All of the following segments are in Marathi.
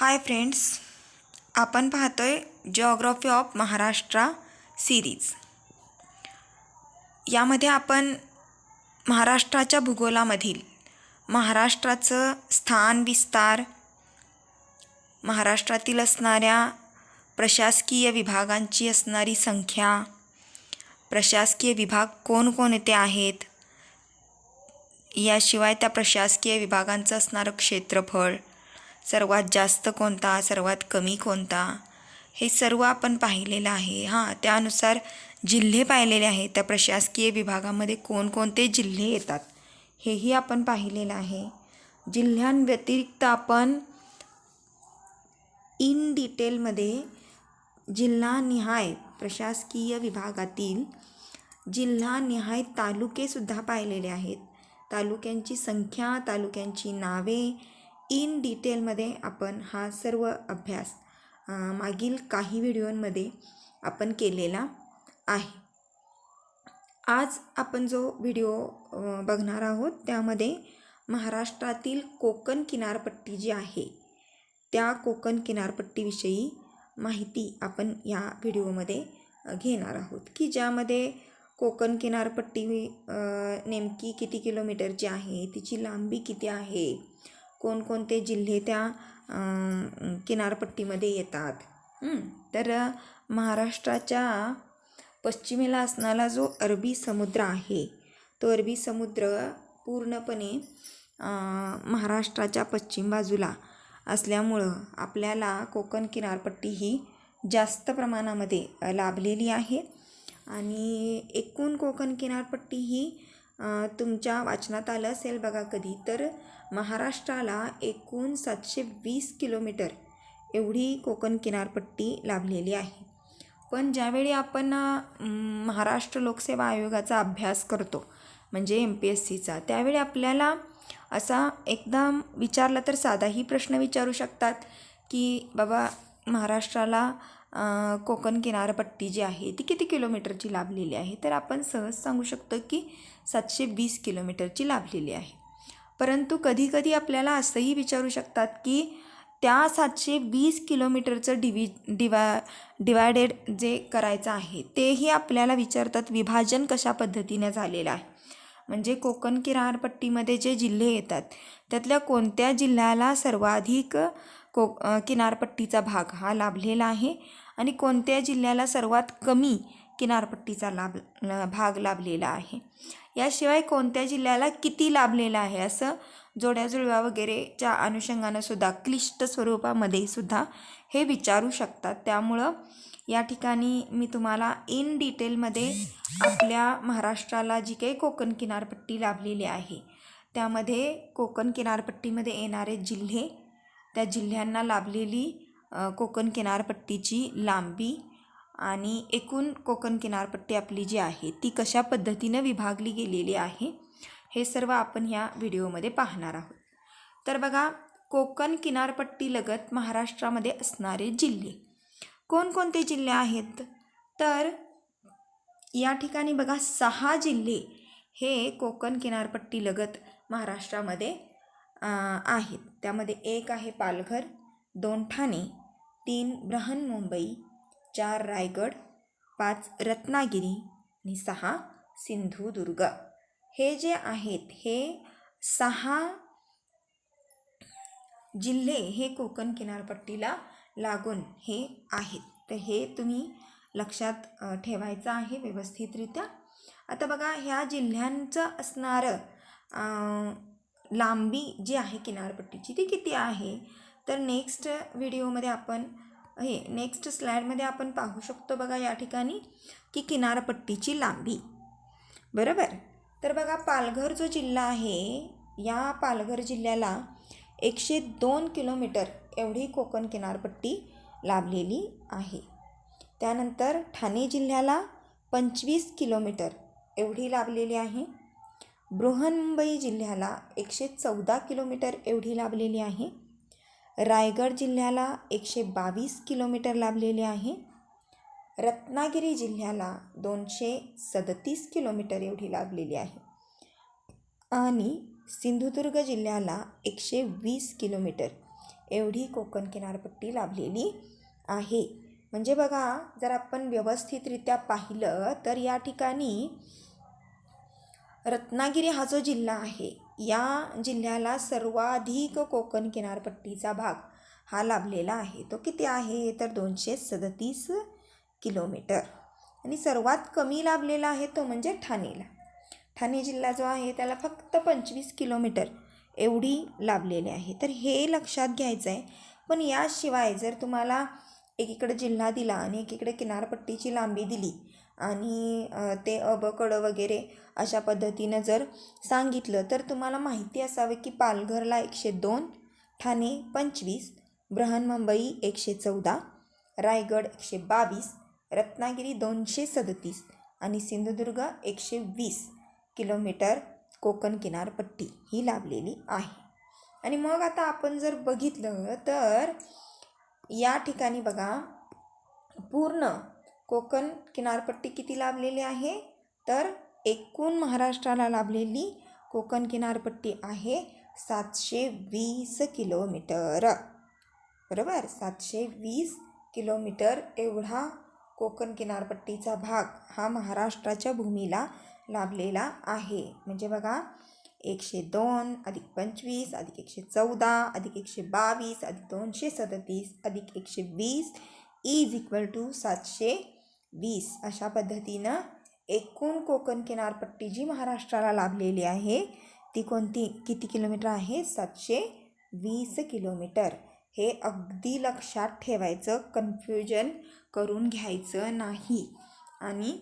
हाय फ्रेंड्स आपण पाहतो आहे जॉग्रॉफी ऑफ महाराष्ट्र सिरीज यामध्ये आपण महाराष्ट्राच्या भूगोलामधील महाराष्ट्राचं स्थान विस्तार महाराष्ट्रातील असणाऱ्या प्रशासकीय विभागांची असणारी संख्या प्रशासकीय विभाग कोणकोणते आहेत याशिवाय त्या प्रशासकीय विभागांचं असणारं क्षेत्रफळ सर्वात जास्त कोणता सर्वात कमी कोणता? हे सर्व आपण पाहिलेलं आहे. हां त्यानुसार जिल्हे पाहिलेले आहेत. त्या प्रशासकीय विभागामध्ये कोणकोणते जिल्हे येतात हेही आपण पाहिलेलं आहे. जिल्ह्यांव्यतिरिक्त आपण इन डिटेलमध्ये जिल्हानिहाय प्रशासकीय विभागातील जिल्हानिहाय तालुकेसुद्धा पाहिलेले आहेत. तालुक्यांची संख्या तालुक्यांची नावे इन डिटेलमध्ये आपण हा सर्व अभ्यास मागील काही व्हिडिओंमध्ये आपण केलेला आहे. आज आपण जो व्हिडिओ बघणार आहोत त्यामध्ये महाराष्ट्रातील कोकण किनारपट्टी जी आहे त्या कोकण किनारपट्टीविषयी माहिती आपण या व्हिडिओमध्ये घेणार आहोत. की ज्यामध्ये कोकण किनारपट्टी नेमकी किती किलोमीटरची आहे तिची लांबी किती आहे कोणकोणते जिल्हे त्या किनारपट्टीमध्ये येतात. तर महाराष्ट्राच्या पश्चिमेला असणारा जो अरबी समुद्र आहे तो अरबी समुद्र पूर्णपणे महाराष्ट्राच्या पश्चिम बाजूला असल्यामुळं आपल्याला कोकण किनारपट्टी ही जास्त प्रमाणामध्ये लाभलेली आहे. आणि एकूण कोकण किनारपट्टी ही तुमच्या वाचनात आलं असेल बघा कधी तर महाराष्ट्राला एकूण सातशे वीस किलोमीटर एवढी कोकण किनारपट्टी लाभलेली आहे. पण ज्यावेळी आपण महाराष्ट्र लोकसेवा आयोगाचा अभ्यास करतो म्हणजे एम पी एस सीचा त्यावेळी आपल्याला असा एकदम विचारला तर साधाही प्रश्न विचारू शकतात की बाबा महाराष्ट्राला कोकण किनारपट्टी जी आहे ती किती किलोमीटरची लाभलेली आहे? तर आपण सहज सांगू शकतो की सातशे वीस किलोमीटरची लाभलेली आहे. परंतु कधीकधी आपल्याला असंही विचारू शकतात की त्या सातशे वीस किलोमीटरचं डिवि डिवा डिवायडेड जे करायचं आहे तेही आपल्याला विचारतात विभाजन कशा पद्धतीने झालेलं आहे. म्हणजे कोकण किनारपट्टीमध्ये जे जिल्हे येतात त्यातल्या कोणत्या जिल्ह्याला सर्वाधिक को किनारपट्टीचा भाग हा लाभलेला आहे आणि कोणत्या जिल्ह्याला सर्वात कमी किनारपट्टीचा लाभ भाग लाभलेला आहे. याशिवाय कोणत्या जिल्ह्याला किती लाभलेला आहे? असं जोड्याजुळव्या वगैरेच्या अनुषंगानं सुद्धा क्लिष्ट स्वरूपामध्ये सुद्धा हे विचारू शकतात. त्यामुळं या ठिकाणी मी तुम्हाला इन डिटेलमध्ये आपल्या महाराष्ट्राला जी काही कोकण किनारपट्टी लाभलेली आहे त्यामध्ये कोकण किनारपट्टीमध्ये येणारे जिल्हे त्या जिल्ह्यांना लाभलेली कोकण किनारपट्टीची लांबी आणि एकूण कोकण किनारपट्टी आपली जी आहे ती कशा पद्धतीनं विभागली गेलेली आहे हे सर्व आपण ह्या व्हिडिओमध्ये पाहणार आहोत. तर बघा कोकण किनारपट्टीलगत महाराष्ट्रामध्ये असणारे जिल्हे. कोणकोणते जिल्हे आहेत? तर या ठिकाणी बघा सहा जिल्हे हे कोकण किनारपट्टीलगत महाराष्ट्रामध्ये आहेत. त्यामध्ये एक आहे पालघर दोन ठाणे तीन बृहन्मुंबई चार रायगड पाच रत्नागिरी आणि सहा सिंधुदुर्ग. हे जे आहेत हे सहा जिल्हे हे कोकण किनारपट्टीला लागून हे आहेत. तर हे तुम्ही लक्षात ठेवायचं आहे व्यवस्थितरित्या. आता बघा ह्या जिल्ह्यांचं असणारं लांबी जी आहे किनारपट्टीची ती किती आहे? तर नेक्स्ट व्हिडिओमध्ये आपण हे नेक्स्ट स्लाईडमध्ये आपण पाहू शकतो बघा या ठिकाणी की किनारपट्टीची लांबी. बरोबर? तर बघा पालघर जो जिल्हा आहे या पालघर जिल्ह्याला एकशे दोन किलोमीटर एवढी कोकण किनारपट्टी लाभलेली आहे. त्यानंतर ठाणे जिल्ह्याला पंचवीस किलोमीटर एवढी लाभलेली आहे. बृहन्मुंबई जिल्ह्याला एकशे चौदा किलोमीटर एवढी लाभलेली आहे. रायगड जिल्ह्याला एकशे बावीस किलोमीटर लाभलेले आहे. रत्नागिरी जिल्ह्याला दोनशे सदतीस किलोमीटर एवढी लाभलेली आहे. आणि सिंधुदुर्ग जिल्ह्याला एकशे वीस किलोमीटर एवढी कोकण किनारपट्टी लाभलेली आहे. म्हणजे बघा जर आपण व्यवस्थितरित्या पाहिलं तर या ठिकाणी रत्नागिरी हा जो जिल्हा आहे या जिल्ह्याला सर्वाधिक कोकण किनारपट्टीचा भाग हा लाभलेला आहे. तो किती आहे? तर दोनशे सदतीस किलोमीटर. आणि सर्वात कमी लाभलेला आहे तो म्हणजे ठाणेला. ठाणे जिल्हा जो आहे त्याला फक्त पंचवीस किलोमीटर एवढी लाभलेली आहे. तर हे लक्षात घ्यायचं आहे पण याशिवाय जर तुम्हाला एकीकडे जिल्हा दिला आणि एकीकडे किनारपट्टीची लांबी दिली. आणि ते अबकडं वगैरे अशा पद्धतीनं जर सांगितलं तर तुम्हाला माहिती असावे की पालघरला एकशे दोन ठाणे पंचवीस बृहन्मुंबई एकशे चौदा रायगड एकशे बावीस रत्नागिरी दोनशे सदतीस आणि सिंधुदुर्ग एकशे वीस किलोमीटर कोकण किनारपट्टी ही लाभलेली आहे. आणि मग आता आपण जर बघितलं तर या ठिकाणी बघा पूर्ण कोकण किनारपट्टी किती लाभलेली आहे? तर एकूण महाराष्ट्राला लाभलेली कोकण किनारपट्टी आहे सातशे वीस किलोमीटर. बरोबर? सातशे वीस किलोमीटर एवढा कोकण किनारपट्टीचा भाग हा महाराष्ट्राच्या भूमीला लाभलेला आहे. म्हणजे बघा एकशे दोन अधिक पंचवीस अधिक एकशे चौदा अधिक एकशे बावीस अधिक दोनशे सदतीस अधिक एकशे वीस इज इक्वल टू सातशे वीस. अशा पद्धतीनं एकूण कोकण किनारपट्टी जी महाराष्ट्राला लाभलेली आहे ती कोणती? किती किलोमीटर आहे? सातशे वीस किलोमीटर. हे अगदी लक्षात ठेवायचं कन्फ्युजन करून घ्यायचं नाही. आणि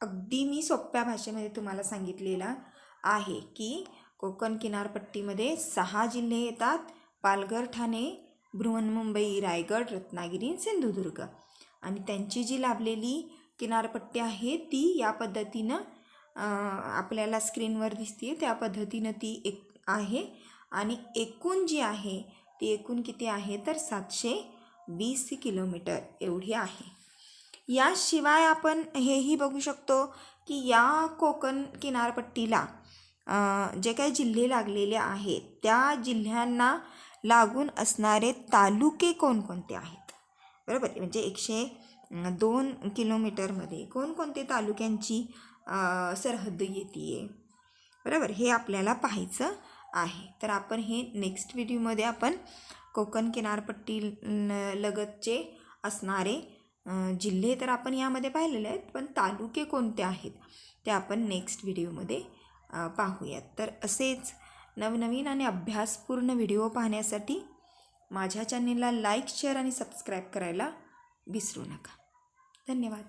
अगदी मी सोप्या भाषेमध्ये तुम्हाला सांगितलेला आहे की कोकण किनारपट्टीमध्ये सहा जिल्हे येतात. पालघर ठाणे बृहन्मुंबई रायगड रत्नागिरी सिंधुदुर्ग. आणि त्यांची जी लाभलेली किनारपट्टी आहे ती या पद्धतीनं आपल्याला स्क्रीनवर दिसते त्या पद्धतीनं ती एक आहे. आणि एकूण जी आहे ती एकूण किती आहे तर सातशे वीस किलोमीटर एवढी आहे. याशिवाय आपण हेही बघू शकतो की या कोकण किनारपट्टीला जे काही जिल्हे लागलेले आहेत त्या जिल्ह्यांना लागून असणारे तालुके कोणकोणते आहेत? बरोबर म्हणजे एकशे दोन किलोमीटरमध्ये कोणकोणते तालुक्यांची सरहद्द येते बरोबर हे आपल्याला पाहायचं आहे. तर आपण हे नेक्स्ट व्हिडिओमध्ये आपण कोकण किनारपट्टी लगतचे असणारे जिल्हे तर आपण यामध्ये पाहिलेले आहेत पण तालुके कोणते आहेत ते आपण नेक्स्ट व्हिडिओमध्ये पाहूयात. तर असेच नवनवीन आणि अभ्यासपूर्ण व्हिडिओ पाहण्यासाठी माझ्या चॅनेलला लाईक शेअर आणि सबस्क्राईब करायला विसरू नका. धन्यवाद.